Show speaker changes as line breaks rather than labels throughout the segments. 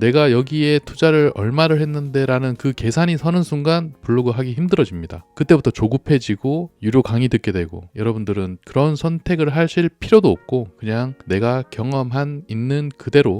내가 여기에 투자를 얼마를 했는데라는 그 계산이 서는 순간 블로그 하기 힘들어집니다. 그때부터 조급해지고 유료 강의 듣게 되고 여러분들은 그런 선택을 하실 필요도 없고 그냥 내가 경험한 있는 그대로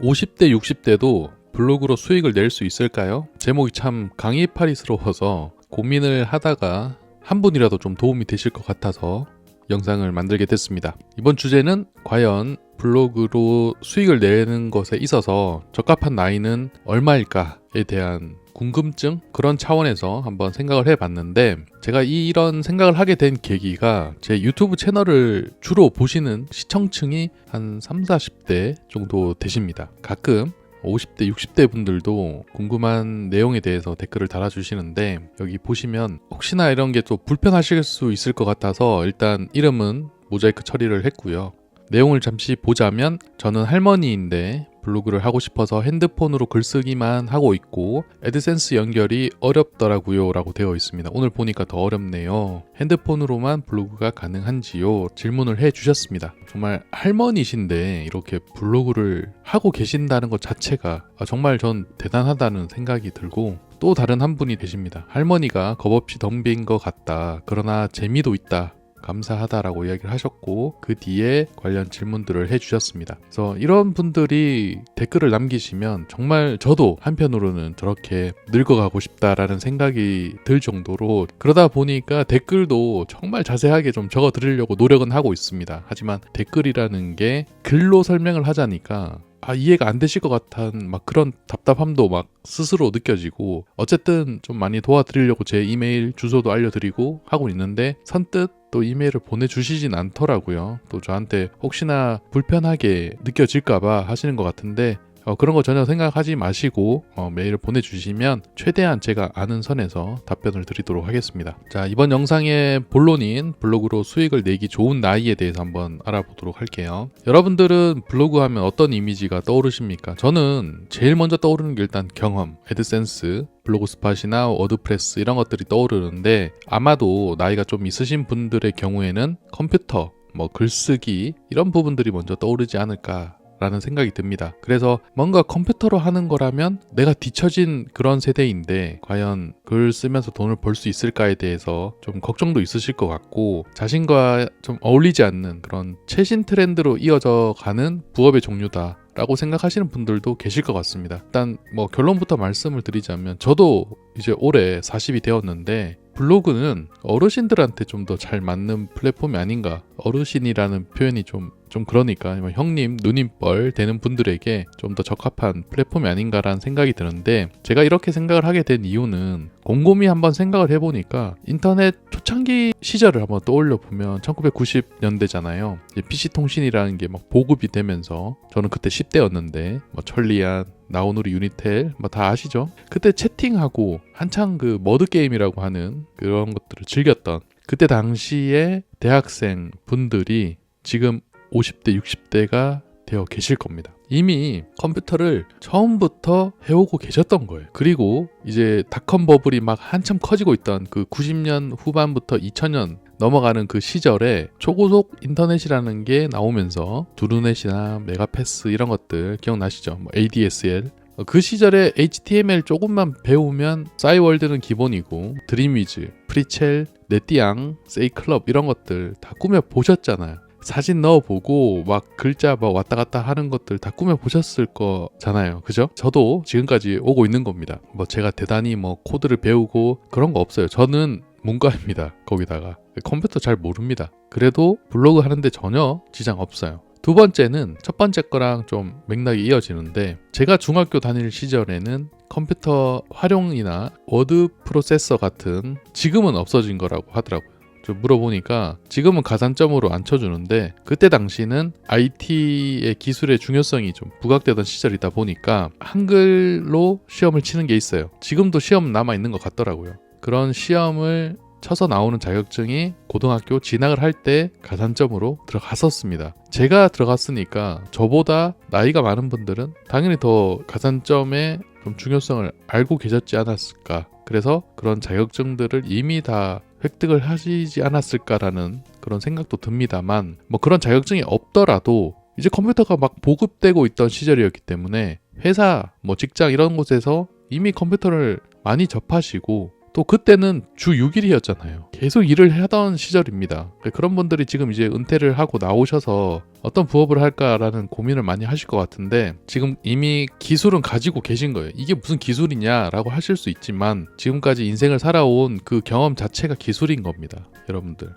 50대 60대도 블로그로 수익을 낼 수 있을까요? 제목이 참 강의파리스러워서 고민을 하다가 한 분이라도 좀 도움이 되실 것 같아서 영상을 만들게 됐습니다. 이번 주제는 과연 블로그로 수익을 내는 것에 있어서 적합한 나이는 얼마일까에 대한 궁금증 그런 차원에서 한번 생각을 해봤는데 제가 이런 생각을 하게 된 계기가 제 유튜브 채널을 주로 보시는 시청층이 한 3, 40대 정도 되십니다. 가끔 50대, 60대 분들도 궁금한 내용에 대해서 댓글을 달아주시는데 여기 보시면 혹시나 이런 게 또 불편하실 수 있을 것 같아서 일단 이름은 모자이크 처리를 했고요. 내용을 잠시 보자면 저는 할머니인데 블로그를 하고 싶어서 핸드폰으로 글쓰기만 하고 있고 애드센스 연결이 어렵더라고요 라고 되어 있습니다. 오늘 보니까 더 어렵네요. 핸드폰으로만 블로그가 가능한지요? 질문을 해 주셨습니다. 정말 할머니신데 이렇게 블로그를 하고 계신다는 것 자체가 아, 정말 전 대단하다는 생각이 들고 또 다른 한 분이 계십니다. 할머니가 겁없이 덤빈 것 같다. 그러나 재미도 있다. 감사하다라고 이야기를 하셨고 그 뒤에 관련 질문들을 해주셨습니다. 그래서 이런 분들이 댓글을 남기시면 정말 저도 한편으로는 저렇게 늙어가고 싶다라는 생각이 들 정도로 그러다 보니까 댓글도 정말 자세하게 좀 적어 드리려고 노력은 하고 있습니다. 하지만 댓글이라는 게 글로 설명을 하자니까 아 이해가 안 되실 것 같은 막 그런 답답함도 막 스스로 느껴지고 어쨌든 좀 많이 도와드리려고 제 이메일 주소도 알려드리고 하고 있는데 선뜻 또 이메일을 보내주시진 않더라고요. 또 저한테 혹시나 불편하게 느껴질까봐 하시는 것 같은데 어, 그런 거 전혀 생각하지 마시고 어, 메일을 보내주시면 최대한 제가 아는 선에서 답변을 드리도록 하겠습니다. 자 이번 영상의 본론인 블로그로 수익을 내기 좋은 나이에 대해서 한번 알아보도록 할게요. 여러분들은 블로그 하면 어떤 이미지가 떠오르십니까? 저는 제일 먼저 떠오르는 게 일단 경험, 애드센스, 블로그 스팟이나 워드프레스 이런 것들이 떠오르는데 아마도 나이가 좀 있으신 분들의 경우에는 컴퓨터, 뭐 글쓰기 이런 부분들이 먼저 떠오르지 않을까 라는 생각이 듭니다. 그래서 뭔가 컴퓨터로 하는 거라면 내가 뒤처진 그런 세대인데 과연 글 쓰면서 돈을 벌 수 있을까에 대해서 좀 걱정도 있으실 것 같고 자신과 좀 어울리지 않는 그런 최신 트렌드로 이어져 가는 부업의 종류다. 라고 생각하시는 분들도 계실 것 같습니다. 일단 뭐 결론부터 말씀을 드리자면 저도 이제 올해 40이 되었는데 블로그는 어르신들한테 좀 더 잘 맞는 플랫폼이 아닌가. 어르신이라는 표현이 좀, 좀 그러니까 뭐 형님, 누님뻘 되는 분들에게 좀 더 적합한 플랫폼이 아닌가라는 생각이 드는데 제가 이렇게 생각을 하게 된 이유는 곰곰이 한번 생각을 해보니까 인터넷 초창기 시절을 한번 떠올려 보면 1990년대잖아요. PC 통신이라는 게 막 보급이 되면서 저는 그때 10대였는데 뭐 천리안, 나오누리 유니텔 뭐 다 아시죠? 그때 채팅하고 한창 그 머드 게임이라고 하는 그런 것들을 즐겼던 그때 당시에 대학생 분들이 지금 50대 60대가 되어 계실 겁니다. 이미 컴퓨터를 처음부터 해오고 계셨던 거예요. 그리고 이제 닷컴 버블이 막 한참 커지고 있던 그 90년 후반부터 2000년 넘어가는 그 시절에 초고속 인터넷이라는 게 나오면서 두루넷이나 메가패스 이런 것들 기억나시죠? 뭐 ADSL 그 시절에 HTML 조금만 배우면 싸이월드는 기본이고 드림위즈, 프리첼, 네띠앙, 세이클럽 이런 것들 다 꾸며 보셨잖아요. 사진 넣어보고 막 글자 막 왔다 갔다 하는 것들 다 꾸며 보셨을 거잖아요. 그죠? 저도 지금까지 오고 있는 겁니다. 뭐 제가 대단히 뭐 코드를 배우고 그런 거 없어요. 저는 문과입니다. 거기다가 컴퓨터 잘 모릅니다. 그래도 블로그 하는데 전혀 지장 없어요. 두 번째는 첫 번째 거랑 좀 맥락이 이어지는데 제가 중학교 다닐 시절에는 컴퓨터 활용이나 워드 프로세서 같은 지금은 없어진 거라고 하더라고요. 좀 물어보니까 지금은 가산점으로 안 쳐주는데 그때 당시는 IT의 기술의 중요성이 좀 부각되던 시절이다 보니까 한글로 시험을 치는 게 있어요. 지금도 시험 남아 있는 것 같더라고요. 그런 시험을 쳐서 나오는 자격증이 고등학교 진학을 할 때 가산점으로 들어갔었습니다. 제가 들어갔으니까 저보다 나이가 많은 분들은 당연히 더 가산점의 좀 중요성을 알고 계셨지 않았을까. 그래서 그런 자격증들을 이미 다 획득을 하시지 않았을까라는 그런 생각도 듭니다만 뭐 그런 자격증이 없더라도 이제 컴퓨터가 막 보급되고 있던 시절이었기 때문에 회사, 뭐 직장 이런 곳에서 이미 컴퓨터를 많이 접하시고 또 그때는 주 6일이었잖아요. 계속 일을 하던 시절입니다. 그런 분들이 지금 이제 은퇴를 하고 나오셔서 어떤 부업을 할까라는 고민을 많이 하실 것 같은데 지금 이미 기술은 가지고 계신 거예요. 이게 무슨 기술이냐라고 하실 수 있지만 지금까지 인생을 살아온 그 경험 자체가 기술인 겁니다. 여러분들.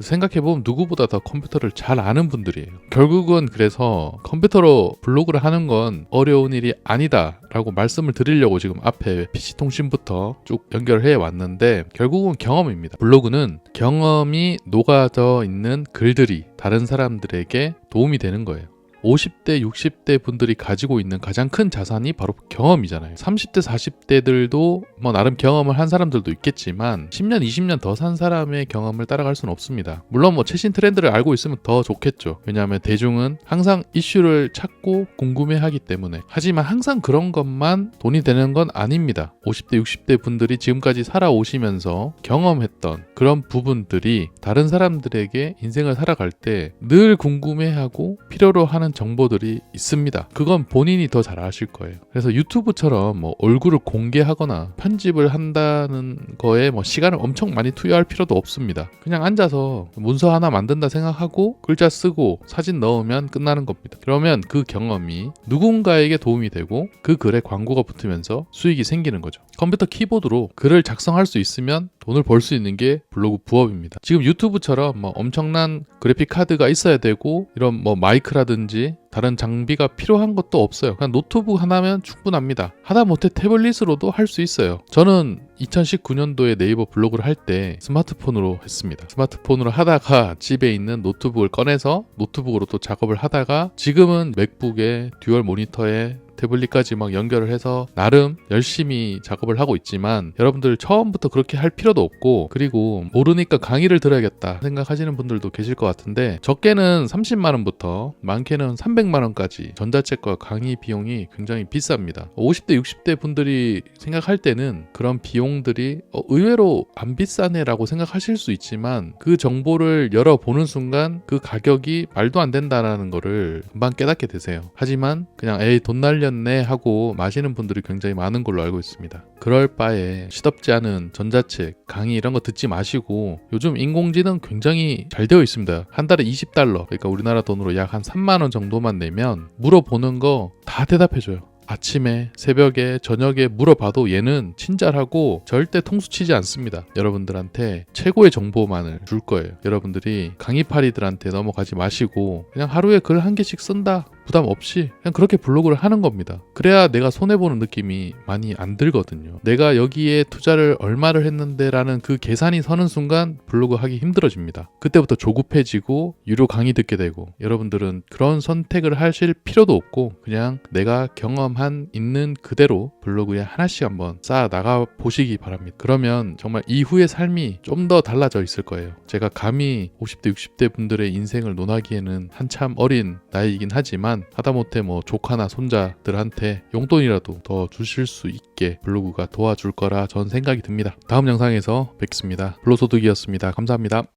생각해보면 누구보다 더 컴퓨터를 잘 아는 분들이에요. 결국은 그래서 컴퓨터로 블로그를 하는 건 어려운 일이 아니다 라고 말씀을 드리려고 지금 앞에 PC통신부터 쭉 연결해 왔는데 결국은 경험입니다. 블로그는 경험이 녹아져 있는 글들이 다른 사람들에게 도움이 되는 거예요. 50대, 60대 분들이 가지고 있는 가장 큰 자산이 바로 경험이잖아요. 30대, 40대들도 뭐 나름 경험을 한 사람들도 있겠지만 10년, 20년 더 산 사람의 경험을 따라갈 수는 없습니다. 물론 뭐 최신 트렌드를 알고 있으면 더 좋겠죠. 왜냐하면 대중은 항상 이슈를 찾고 궁금해하기 때문에. 하지만 항상 그런 것만 돈이 되는 건 아닙니다. 50대, 60대 분들이 지금까지 살아오시면서 경험했던 그런 부분들이 다른 사람들에게 인생을 살아갈 때 늘 궁금해하고 필요로 하는 정보들이 있습니다. 그건 본인이 더 잘 아실 거예요. 그래서 유튜브처럼 뭐 얼굴을 공개하거나 편집을 한다는 거에 뭐 시간을 엄청 많이 투여할 필요도 없습니다. 그냥 앉아서 문서 하나 만든다 생각하고 글자 쓰고 사진 넣으면 끝나는 겁니다. 그러면 그 경험이 누군가에게 도움이 되고 그 글에 광고가 붙으면서 수익이 생기는 거죠. 컴퓨터 키보드로 글을 작성할 수 있으면 돈을 벌 수 있는 게 블로그 부업입니다. 지금 유튜브처럼 뭐 엄청난 그래픽 카드가 있어야 되고 이런 뭐 마이크라든지 다른 장비가 필요한 것도 없어요. 그냥 노트북 하나면 충분합니다. 하다 못해 태블릿으로도 할 수 있어요. 저는 2019년도에 네이버 블로그를 할 때 스마트폰으로 했습니다. 스마트폰으로 하다가 집에 있는 노트북을 꺼내서 노트북으로 또 작업을 하다가 지금은 맥북에 듀얼 모니터에 태블릿까지 막 연결을 해서 나름 열심히 작업을 하고 있지만 여러분들 처음부터 그렇게 할 필요도 없고 그리고 모르니까 강의를 들어야겠다 생각하시는 분들도 계실 것 같은데 적게는 30만 원부터 많게는 300만 원까지 전자책과 강의 비용이 굉장히 비쌉니다. 50대 60대 분들이 생각할 때는 그런 비용들이 어, 의외로 안 비싸네라고 생각하실 수 있지만 그 정보를 열어보는 순간 그 가격이 말도 안 된다라는 거를 금방 깨닫게 되세요. 하지만 그냥 에이 돈 날 렸네 하고 마시는 분들이 굉장히 많은 걸로 알고 있습니다. 그럴 바에 시덥지 않은 전자책, 강의 이런 거 듣지 마시고 요즘 인공지능 굉장히 잘 되어 있습니다. 한 달에 20달러, 그러니까 우리나라 돈으로 약 한 3만 원 정도만 내면 물어보는 거 다 대답해 줘요. 아침에, 새벽에, 저녁에 물어봐도 얘는 친절하고 절대 통수 치지 않습니다. 여러분들한테 최고의 정보만을 줄 거예요. 여러분들이 강의파리들한테 넘어가지 마시고 그냥 하루에 글 한 개씩 쓴다. 부담 없이 그냥 그렇게 블로그를 하는 겁니다. 그래야 내가 손해보는 느낌이 많이 안 들거든요. 내가 여기에 투자를 얼마를 했는데라는 그 계산이 서는 순간 블로그 하기 힘들어집니다. 그때부터 조급해지고 유료 강의 듣게 되고 여러분들은 그런 선택을 하실 필요도 없고 그냥 내가 경험한 있는 그대로 블로그에 하나씩 한번 쌓아 나가 보시기 바랍니다. 그러면 정말 이후의 삶이 좀 더 달라져 있을 거예요. 제가 감히 50대 60대 분들의 인생을 논하기에는 한참 어린 나이이긴 하 지만 하다못해 뭐 조카나 손자들한테 용돈이라도 더 주실 수 있게 블로그가 도와줄 거라 전 생각이 듭니다. 다음 영상에서 뵙겠습니다. 블로소득이었습니다. 감사합니다.